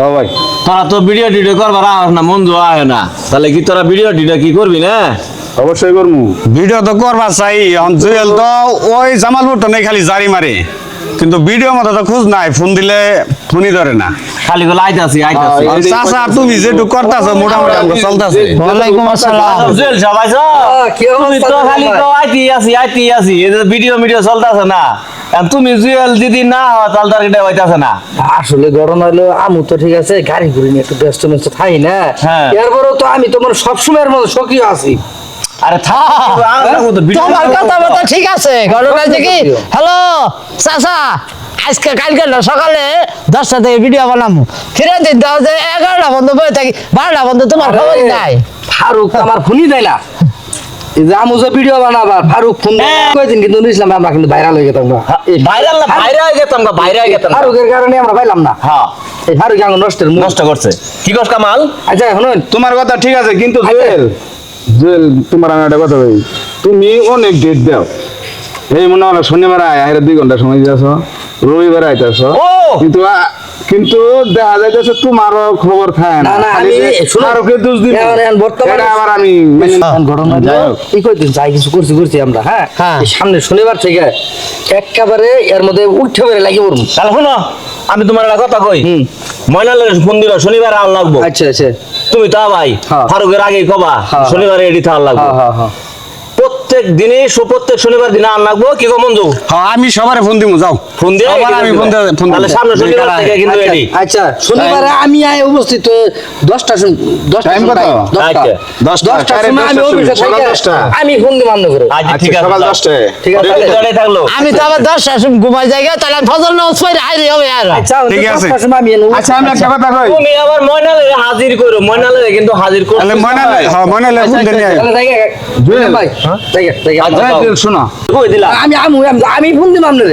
ও ভাই। তোরা তো ভিডিও টিডিও করবার আস না মন জোয়া হয় না। তাহলে কি তোরা ভিডিও টিডিও কি করবি না? অবশ্যই করমু। ভিডিও তো করবা চাই জুয়েল তো ওই জামালপুর তো নেই খালি জারি মারে। কিন্তু ভিডিও মতো তো খোঁজ নাই ফোন দিলে ফোনই ধরে না। খালি গুলো আইতাছি আইতাছি। চাচা তুমি যেটুকু করতেছো মোটামুটি আমাকে চলতেছে। ওয়ালাইকুম আসসালাম। জুয়েল সবাই তো খালি? তো আইতি আছি আইতি আছি। এই ভিডিও ভিডিও চলতেছে না? তুমি জুয়েল যদি না হওয়া তাহলে তার এটা হইতাছে না। আসলে গরম হলো আমু তো ঠিক আছে গাড়ি ঘুরি নিয়ে একটু ব্যস্ত ব্যস্ত থাই না। হ্যাঁ। এরপরও তো আমি তোমার সবসময়ের মতো সক্রিয় আছি। আরে তোমার কথা মতো ঠিক আছে ঘটনা যে কি? হ্যালো চাচা আজকে কালকে না সকালে দশটা থেকে ভিডিও বানাবো ফিরে দিন দাও যে এগারোটা বন্ধ বয়ে থাকি বারোটা বন্ধ তোমার খবর নাই। ফারুক আমার ফোনই দেয় না ভিডিও বানাবার ফারুক ফোন হ্যাঁ। কিন্তু নিয়েছিলাম আমরা কিন্তু ভাইরাল হয়ে গেতাম এই ভাইরাল না হয়ে গেতাম হয়ে গেতাম গা। ফারুকের কারণে আমরা পাইলাম না। হ্যাঁ। এই ফারুক আঙুল নষ্টের নষ্ট করছে। কি কামাল? আচ্ছা শুনুন। তোমার কথা ঠিক আছে কিন্তু জুয়েল জুয়েল তোমার আমি একটা কথা বলি তুমি অনেক ডেট দাও। এই মনে হয় শনিবার আয় দুই ঘণ্টা সময় দিয়েছ রবিবার আইতেছ। ও! কিন্তু কিন্তু দেখা যাইতেছে তোমারও খবর খায় না আমি- ফারুকের দোষ দিব এখন- এখন বর্তমানে- আবার আমি নিতে- এখন ঘটনা যাই হোক। কিছু করছি করছি আমরা হ্যাঁ? হ্যাঁ। সামনে শনিবার থেকে একেবারে এর মধ্যে উঠে বেড়ে লাগিয়ে পড়ব তাহলে শোনো আমি তোমার একটা কথা কই। হুম। ময়নালের ফোন দিবা শনিবার আর লাগবো। আচ্ছা আচ্ছা। তুমি তা ভাই হ্যাঁ। ফারুকের আগে কবা হ্যাঁ। শনিবারে এডি থাল লাগবো। হ্যাঁ হ্যাঁ হ্যাঁ। প্রত্যেক দিনে সো- প্রত্যেক শনিবার দিনে আর লাগবো কি গো মঞ্জু হ্যাঁ আমি সবারে ফোন দিব যাও। ফোন দিয়ে আবার আমি ফোন দিয়ে ফোন তাহলে সামনে শনিবার থেকে কিন্তু আচ্ছা, এডি আচ্ছা শনিবারে আমি আয় উপস্থিত দশটা শুন দশটা Time কত? দশটা। আচ্ছা, দশটা, দশটার সাড়ে সময় আমি অফিসে থাকি। দশটা। আমি ফোন দিব আমনে করে। আচ্ছা ঠিক আচ্ছা, আছে সকাল যাও। দশটায়। ঠিক আছে। তাহলে- করে থাকল। আমি তো আবার দশটার সময় ঘুমাই যাই তাহলে ফজল না উসমাই হাইরে হবে আর। আচ্ছা ঠিক আছে। সময় আমি আচ্ছা আমি একটা কথা কই? তুমি আবার ময়নালে হাজির করো ময়নালে কিন্তু হাজির করো। তাহলে মনে হ্যাঁ হলে ফোন আয়। তাহলে জুয়েল। ভাই জায়গা জায়গা এই জুয়েল, শোনো। কই দিলা? আমি আমি আমি ফোন দিব আমনে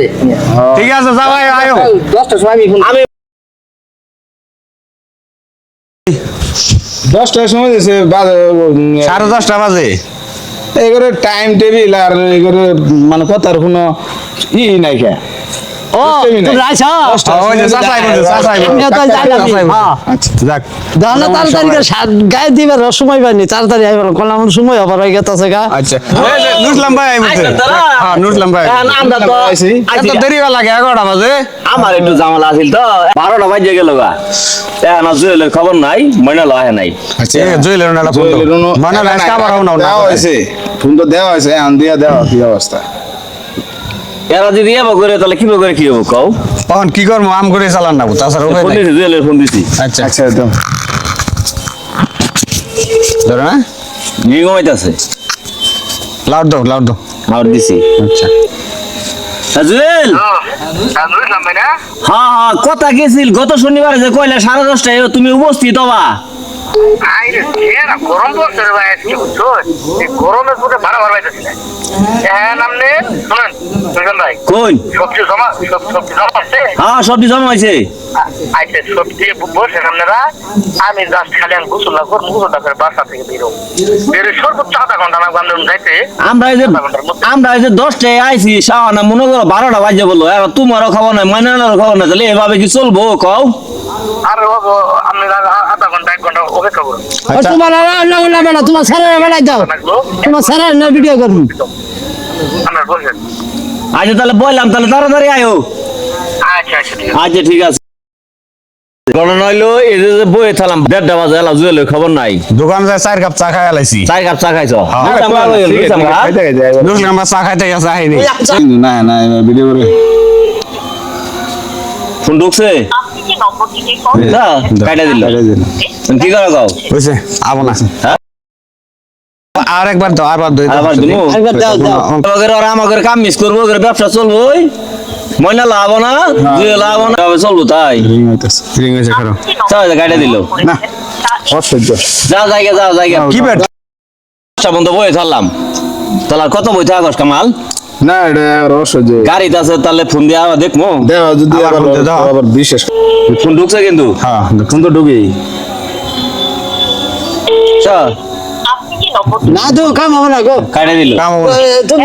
ঠিক আছে যাও আয়ো দশটার সময় আমি ফোন আমি দশটার সময় দিয়েছে সাড়ে দশটা বাজে। এগুলো টাইম টেবিল আর এগুলো মানে কথার কোনো ই নাই কে। ও তুমি। আইছ হ্যাঁ, ওই যে চাচাই বলছে, চাচাই বলছে। আমিও তো জানাবি হ্যাঁ। আচ্ছা যাক। দানা তাড়াতাড়ি করে সাত গায়ে দিবার সময় পাইনি তাড়াতাড়ি আইবার। কলাম সময় হবার হয়ে গেছে গা। আচ্ছা। ভাই তারা? হ্যাঁ নুসলাম ভাই এখন আমরা তো আইছি। এত আইছি। দেরি হওয়া লাগে এগারোটা বাজে। আমার একটু জামালা আছিল তো। বারোটা বাজে গেল গা। এখন জুয়েলের খবর নাই ময়নাল আহে নাই। আচ্ছা জুয়েলের ফোন আবার না, তো দেওয়া দিয়া দেওয়া কি অবস্থা? এরা যদি এবার করে তাহলে কি করে কি হব কও? তখন কি করব? আম করে চালান না তাছাড়া উপায় নাই। দিছি জুয়েলের ফোন দিছি। আচ্ছা। আচ্ছা একদম। ধরো না নিয়ে ঘুমাইতেছে। লাউড দাও লাউড দাও। আর দিছি। আচ্ছা। তা জুয়েল? হ্যাঁ হ্যাঁ কথা গেছিল গত শনিবার যে কইলে সাড়ে দশটায় তুমি উপস্থিত হবা। আইরে না গরম পড়ছে রে ভাই আজকে বুঝছ এই গরমের মধ্যে ভাড়া ভাড়া পাইতেছি না। হ্যাঁ নামনে শুনেন সুজন ভাই। কোন? সবজি জমা সব সবজি জমা আছে? হ্যাঁ সবজি জমা হয়েছে। আইতে সবজি বসে আপনারা আমি জাস্ট খালি আমি গোসল না করব গোসলটা করে বাসা থেকে বেরো বেরো সর্বোচ্চ আধা ঘণ্টা আমার বান্ধব যাইতে। আমরা এই যে আমরা এই যে দশটায় আইছি শাহানা মনে করো বারোটা বাজে বলল তোমারও খাব না মাইনারও খাব না তাহলে এভাবে কি চলবো কও? আর আধা ঘণ্টা এক ঘণ্টা অপেক্ষা করুন। তোমার রান্না বান্না বেড়া তোমার স্যারের বেড়াই দাও। তোমার স্যারের না ভিডিও করব আচ্ছা তাহলে বললাম তাহলে তাড়াতাড়ি আয়ো। আচ্ছা আচ্ছা ঠিক আছে। আচ্ছা ঠিক আছে। ঘটনা হইল এই যে যে বইয়ে থালাম দেড়টা বাজে এলাম জুয়েলের খবর নাই। দোকান যায় চার কাপ চা খাই চার কাপ চা খাইছ? হ্যাঁ, হয়ে ভাই চা খাইতে গেছে না। না ভিডিও করে। ফোন ঢুকছে? না কাটা দিল। কি করে গাও বুঝছে আবো না। হ্যাঁ? আর একবার দাও আরবার দুই আবার দিমু একবার দাও দাও। আমাদের আর আমাদের কাম মিস করব ওদের ব্যবসা চলবো ময়না লাভ না দুই লাভ না তবে চলবো তাই। রিং হইতেছে রিং হয়েছে খারাপ তাই কাটা দিল। না যাও জায়গা যাও জায়গা। কি বেট বন্ধ বয়ে থাকলাম তাহলে কত বই থাকস কামাল? না এটা আর অসহ্য গাড়িতে আছে তাহলে ফোন দিয়ে আবার দেখব। দেওয়া যদি আবার দাও। আবার বিশেষ ফোন ঢুকছে কিন্তু। হ্যাঁ ফোন তো ঢুকেই। না তো কাম হবে না গো। কাটে দিল। কাম হবে তুমি